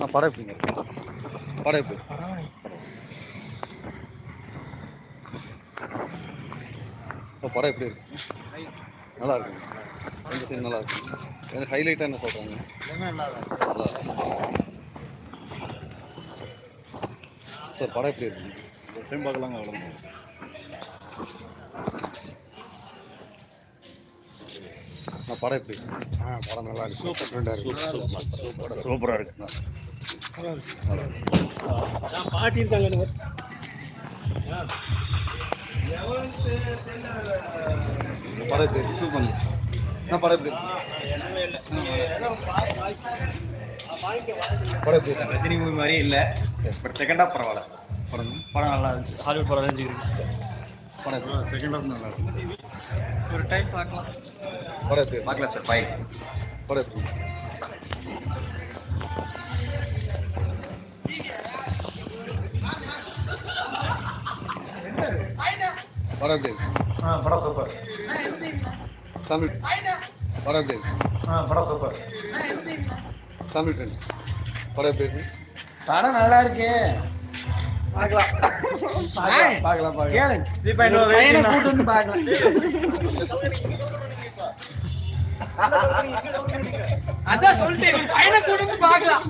நான் படம் எப்படிங்க இருக்கு? படம் எப்படி? இப்போ படம் எப்படி இருக்கு? நல்லா இருக்குங்க. இந்த சீன் நல்லா இருக்கு. எனக்கு ஹைலைட்டாக என்ன சொல்கிறாங்க நல்லா இருக்கு சார் படம் எப்படி இருக்குங்க டைம் பார்க்கலாங்க அவ்வளோ நான் படம் எப்படி இருக்கு? ஆ படம் நல்லா இருக்கு. சூப்பர் ஃப்ரெண்டாக இருக்கு. சூப்பர் சூப்பராக இருக்கு. பாட்டி இருக்காங்க படம் எப்படி இருக்கு? சூப்பர் நான் படகு எப்படி இருக்கு படம் எப்படி இருக்கு ரஜினி மூவி மாதிரி இல்லை பட் செகண்ட் ஹாஃப் பரவாயில்ல படம் படம் நல்லா இருந்துச்சு ஹாலிவுட் படம் ரேஞ்சுக்கு படம் எப்படி செகண்ட் ஹாஃப் நல்லா இருக்கு ஒரு டைம் பார்க்கலாம் படம் எப்படி பார்க்கலாம் சார் ஃபைன் படம் படம் எப்படி ஆ படம் சூப்பர் தமிழ். படம் எப்படி ஆ படம் சூப்பர் தமிழ் ஃப்ரெண்ட்ஸ் படம் எப்படி இருக்கு படம் நல்லா இருக்கு. பார்க்கலாம். பார்க்கலாம் பார்க்கலாம். பையனை கூட்டு வந்து பார்க்கலாம். அதான் சொல்லிட்டேன் பையனை கூட்டு வந்து பார்க்கலாம்.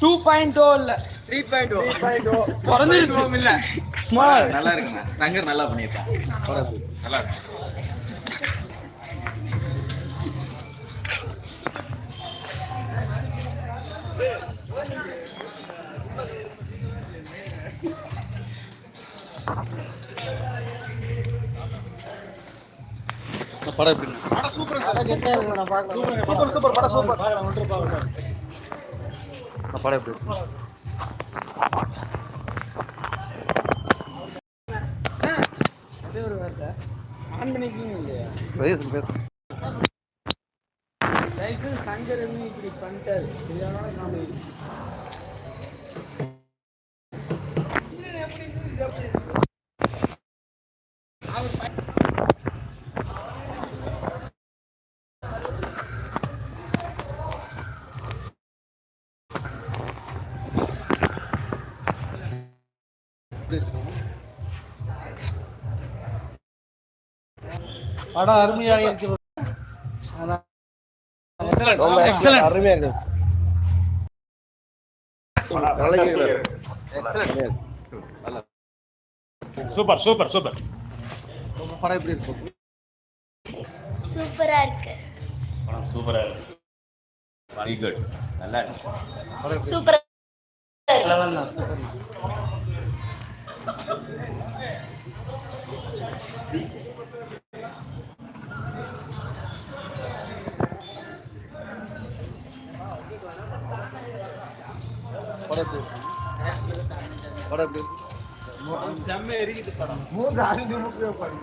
டூ பாயிண்ட் ஓ இல்ல three point O point O இல்ல ஸ்மால் நல்லா இருக்குங்க சங்கர் நல்லா பண்ணியிருக்கான். இருக்கு நல்லா இருக்கு. நான் படம் எப்படி இருக்கு சூப்பர் சூப்பர் படம் சூப்பர் படம் எப்படி இருக்கு அதே ஒரு வார்த்தை. ஆன் பண்ணிக்கிங்க இல்லையா பேசுங்க தயவுசெய்து சங்கர் இப்படி பண்ணிட்டாரு. காமெடி. எப்படி படம் அருமையாக இருக்கிறது அருமையா இருக்கு. Super super super. படம் எப்படி இருக்கு? சூப்பரா இருக்கு. படம் சூப்பராக இருக்கு. வெரி குட் நல்லா இருக்கு. எப்படி சூப்பரா எப்படி இருக்கு? படம் மூணு அஞ்சு முக்கியம் படம்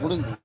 모른다.